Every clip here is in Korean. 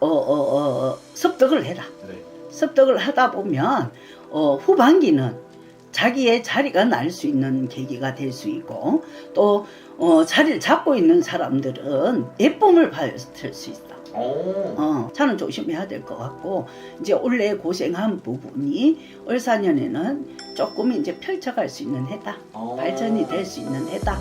어, 어, 어, 습득을 해라. 네. 습득을 하다 보면 어, 후반기는 자기의 자리가 날 수 있는 계기가 될 수 있고 또 어, 자리를 잡고 있는 사람들은 예쁨을 받을 수 있어. 오. 어, 차는 조심해야 될 것 같고 이제 올해 고생한 부분이 을사년에는 조금 이제 펼쳐갈 수 있는 해다. 어. 발전이 될 수 있는 해다.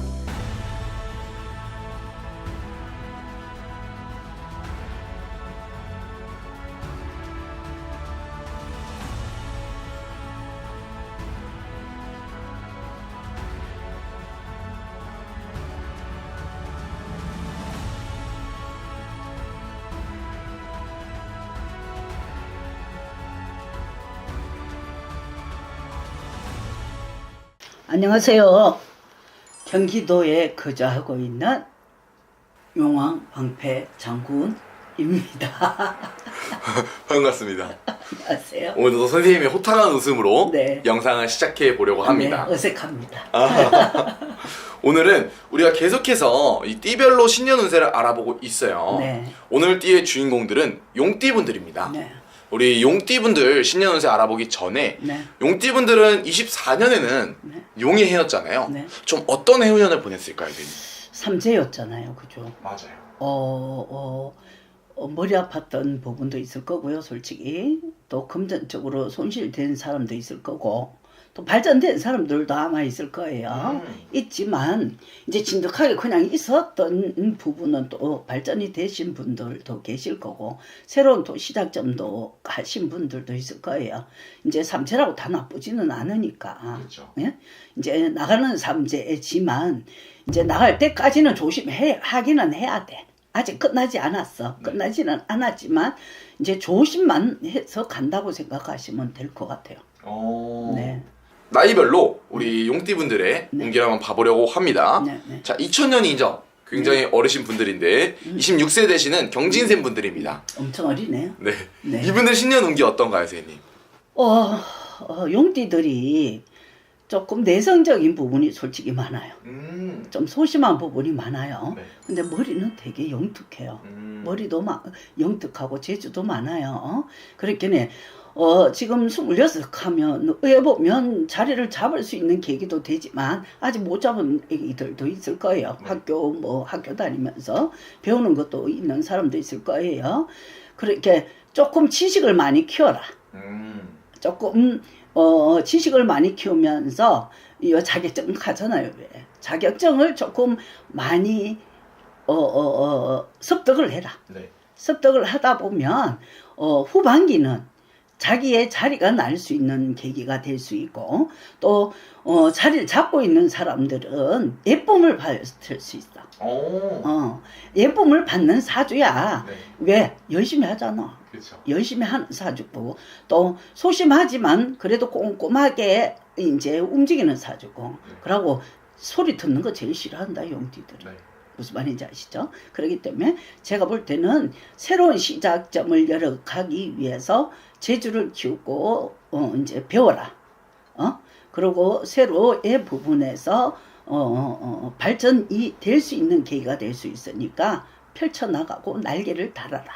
안녕하세요. 경기도에 거주하고 있는 용왕 방패 장군입니다. 반갑습니다. 안녕하세요. 오늘도 선생님의 호탕한 웃음으로 네. 영상을 시작해 보려고 합니다. 네, 어색합니다. 오늘은 우리가 계속해서 이 띠별로 신년 운세를 알아보고 있어요. 네. 오늘 띠의 주인공들은 용띠분들입니다. 네. 우리 용띠분들 신년 운세 알아보기 전에 네. 용띠분들은 24년에는 네. 용의 해였잖아요. 네. 좀 어떤 해운년을 보냈을까요, 선생님? 삼재였잖아요. 그죠? 맞아요. 어, 어, 어, 머리 아팠던 부분도 있을 거고요, 솔직히. 또 금전적으로 손실된 사람도 있을 거고, 또 발전된 사람들도 아마 있을 거예요. 음. 있지만, 이제 진득하게 그냥 있었던 부분은 또 발전이 되신 분들도 계실 거고, 새로운 또 시작점도 하신 분들도 있을 거예요. 이제 삼재라고 다 나쁘지는 않으니까. 그렇죠. 예? 이제 나가는 삼재지만 이제 나갈 때까지는 조심해 하기는 해야 돼. 아직 끝나지 않았어. 네. 끝나지는 않았지만 이제 조심만 해서 간다고 생각하시면 될 것 같아요. 어... 네, 나이별로 우리 용띠분들의 네. 운기를 한번 봐보려고 합니다. 네, 네. 자, 2000년이죠. 굉장히 어르신 분들인데 음. 26세 되시는 경진생 분들입니다. 엄청 어리네요. 네. 네. 이분들 신년 운기 어떤가요, 선생님? 어, 어, 용띠들이 조금 내성적인 부분이 솔직히 많아요. 음. 좀 소심한 부분이 많아요. 네. 근데 머리는 되게 영특해요. 음. 머리도 막 영특하고 재주도 많아요. 어? 그렇게는 어, 지금 26 하면 의회 보면 자리를 잡을 수 있는 계기도 되지만 아직 못 잡은 애기들도 있을 거예요. 네. 학교 뭐 학교 다니면서 배우는 것도 있는 사람도 있을 거예요. 그렇게 조금 지식을 많이 키워라. 음. 조금 어, 지식을 많이 키우면서 이 자격증 가잖아요. 왜? 자격증을 조금 많이 어, 어, 어, 습득을 해라. 네. 습득을 하다 보면 어, 후반기는 자기의 자리가 날 수 있는 계기가 될 수 있고 또 어, 자리를 잡고 있는 사람들은 예쁨을 받을 수 있어. 오. 어, 예쁨을 받는 사주야. 네. 왜? 열심히 하잖아. 그렇죠. 열심히 하는 사주고 또 소심하지만 그래도 꼼꼼하게 이제 움직이는 사주고 네. 그러고 소리 듣는 거 제일 싫어한다 용띠들은 네. 무슨 말인지 아시죠? 그렇기 때문에 제가 볼 때는 새로운 시작점을 열어가기 위해서 재주를 키우고 어, 이제 배워라. 어? 그리고 새로의 부분에서 어, 어, 어, 발전이 될 수 있는 계기가 될 수 있으니까 펼쳐나가고 날개를 달아라.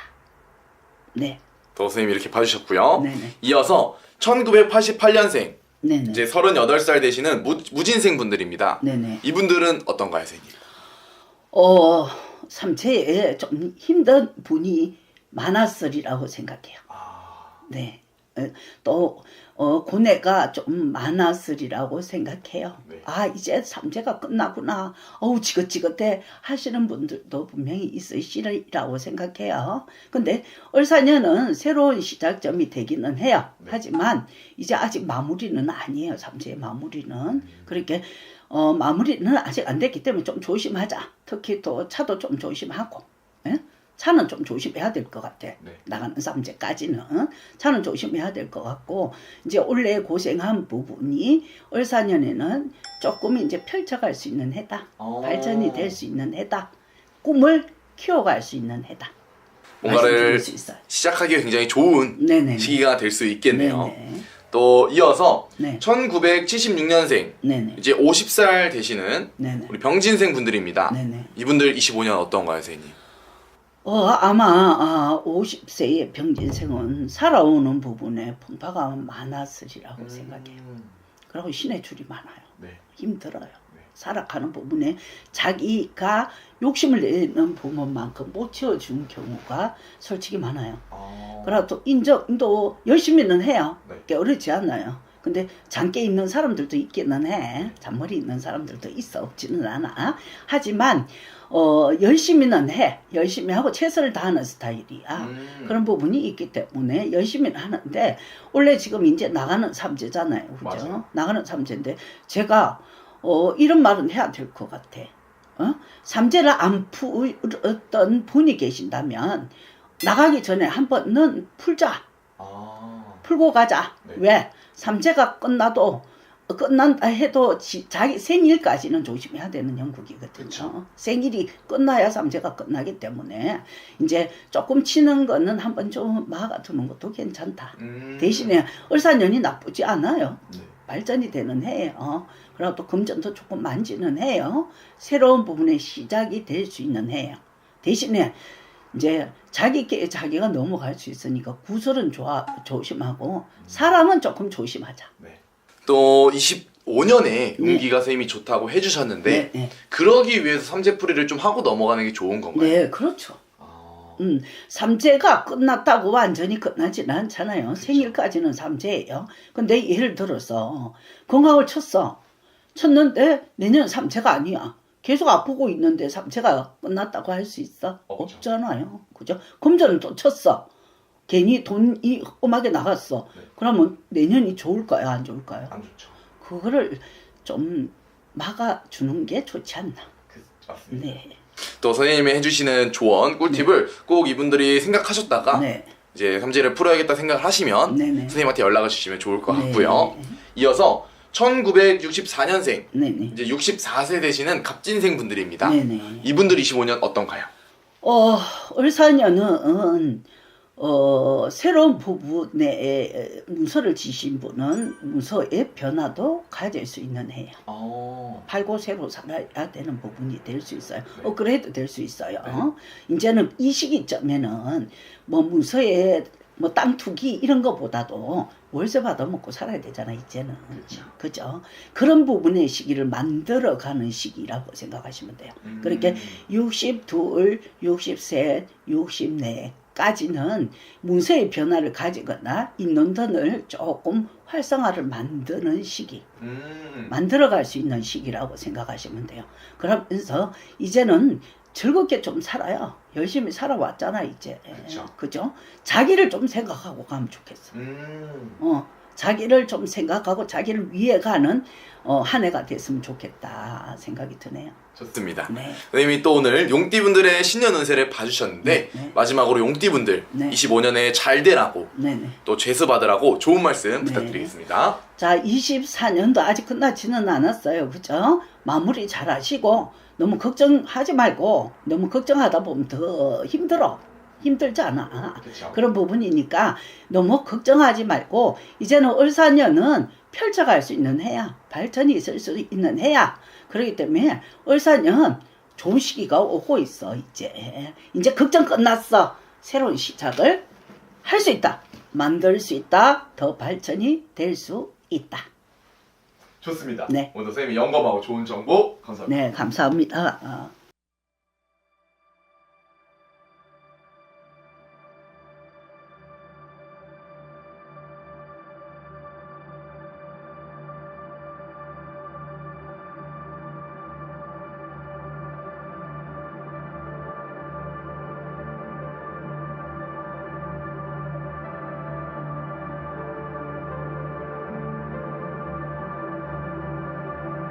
네, 더 선생님이 이렇게 봐주셨고요. 네네, 이어서 1988년생 네네, 이제 38살 되시는 무, 무진생 분들입니다. 네네. 이분들은 어떤가요, 선생님? 어, 삼체에 좀 힘든 분이 많았으리라고 생각해요. 아. 네. 어, 또, 어, 고뇌가 좀 많았으리라고 생각해요. 네. 아, 이제 삼재가 끝나구나. 어우, 지긋지긋해. 하시는 분들도 분명히 있으시리라고 생각해요. 근데 을사년은 새로운 시작점이 되기는 해요. 네. 하지만 이제 아직 마무리는 아니에요. 삼재의 마무리는. 그렇게, 어, 마무리는 아직 안 됐기 때문에 좀 조심하자. 특히 또 차도 좀 조심하고. 예? 차는 좀 조심해야 될 것 같아. 네. 나가는 삼재까지는 차는 조심해야 될 것 같고 이제 올해 고생한 부분이 을사년에는 조금 이제 펼쳐갈 수 있는 해다. 어. 발전이 될 수 있는 해다. 꿈을 키워갈 수 있는 해다. 뭔가를. 시작하기 굉장히 좋은 네네. 시기가 될 수 있겠네요. 네네. 또 이어서 네. 1976년생 네네. 이제 50살 되시는 네네. 우리 병진생 분들입니다. 네네. 이분들 25년 어떤가요, 선생님? 어, 아마 아, 50세의 병진생은 살아오는 부분에 풍파가 많았으리라고 생각해요. 음, 그리고 신의 줄이 많아요. 네. 힘들어요. 네. 살아가는 부분에 자기가 욕심을 내는 부분만큼 못 채워준 경우가 솔직히 많아요. 아, 또 인정도 열심히는 해요. 네. 게으르지 않아요. 근데 잠깨 있는 사람들도 있기는 해. 잔머리 있는 사람들도 있어. 없지는 않아. 하지만, 어, 열심히는 해. 열심히 하고 최선을 다하는 스타일이야. 음, 그런 부분이 있기 때문에 열심히는 하는데, 원래 지금 이제 나가는 삼재잖아요. 그죠? 맞아요. 나가는 삼재인데, 제가, 어, 이런 말은 해야 될 것 같아. 어? 삼재를 안 풀었던 분이 계신다면, 나가기 전에 한 번은 풀자. 아, 풀고 가자. 네. 왜? 삼재가 끝나도 끝난다 해도 지- 자기 생일까지는 조심해야 되는 영국이거든요. 그쵸. 생일이 끝나야 삼재가 끝나기 때문에 이제 조금 치는 거는 한번 좀 막아두는 것도 괜찮다. 음, 대신에 을사년이 나쁘지 않아요. 네. 발전이 되는 해예요. 또 금전도 조금 만지는 해요. 새로운 부분의 시작이 될 수 있는 해예요. 대신에 이제 자기께 자기가 넘어갈 수 있으니까 구설은 좋아 조심하고 사람은 조금 조심하자. 네. 또 25년에 용기가 선생님이 좋다고 해주셨는데 네, 네, 그러기 위해서 삼재풀이를 좀 하고 넘어가는 게 좋은 건가요? 네, 그렇죠. 아, 음, 삼재가 끝났다고 완전히 끝나지는 않잖아요. 생일까지는 삼재예요. 근데 예를 들어서 건강을 쳤어. 쳤는데 내년 삼재가 아니야. 계속 아프고 있는데 삼재가 끝났다고 할 수 있어? 없죠. 없잖아요. 그죠? 금전은 또 쳤어. 괜히 돈이 험하게 나갔어. 네. 그러면 내년이 좋을까요? 안 좋을까요? 안 좋죠. 그거를 좀 막아주는 게 좋지 않나. 그, 맞습니다. 네. 또 선생님이 해주시는 조언, 꿀팁을 꼭 이분들이 생각하셨다가 네. 이제 삼재를 풀어야겠다 생각을 하시면 네네. 선생님한테 연락을 주시면 좋을 것 네. 같고요. 이어서 1964년생 네네. 이제 64세 되시는 갑진생 분들입니다. 네네. 이분들 25년 어떤가요? 어, 을사년은 어, 새로운 부분에 문서를 지신 분은 문서의 변화도 가질 수 있는 해요. 어. 팔고 새로 살아야 되는 부분이 될 수 있어요. 네. 업그레이드 될수 있어요. 네. 이제는 이 시기점에는 뭐 문서에 뭐 땅 투기 이런 거보다도 월세 받아 먹고 살아야 되잖아 이제는 그렇죠. 그죠 그런 부분의 시기를 만들어 가는 시기라고 생각하시면 돼요. 음. 그렇게 62, 63, 64 까지는 문서의 변화를 가지거나 있는 돈을 조금 활성화를 만드는 시기, 음. 만들어갈 수 있는 시기라고 생각하시면 돼요. 그러면서 이제는 즐겁게 좀 살아요. 열심히 살아왔잖아, 이제. 그쵸. 그죠? 자기를 좀 생각하고 가면 좋겠어. 음. 어, 자기를 좀 생각하고 자기를 위해 가는 어, 한 해가 됐으면 좋겠다 생각이 드네요. 좋습니다. 네. 선생님이 또 오늘 용띠분들의 신년 운세를 봐주셨는데 네, 네. 마지막으로 용띠분들 네. 25년에 잘 되라고 네 네. 또 죄수 받으라고 좋은 말씀 네. 부탁드리겠습니다. 자, 24년도 아직 끝나지는 않았어요. 그죠? 마무리 잘 하시고, 너무 걱정하지 말고, 너무 걱정하다 보면 더 힘들어. 힘들지 않아. 그렇죠. 그런 부분이니까 너무 걱정하지 말고, 이제는 을사년은 펼쳐갈 수 있는 해야, 발전이 있을 수 있는 해야. 그렇기 때문에 을사년 좋은 시기가 오고 있어, 이제. 이제 걱정 끝났어. 새로운 시작을 할 수 있다. 만들 수 있다. 더 발전이 될 수 있다. 좋습니다. 네. 오늘 선생님이 영검하고 좋은 정보 감사합니다. 네, 감사합니다. 어.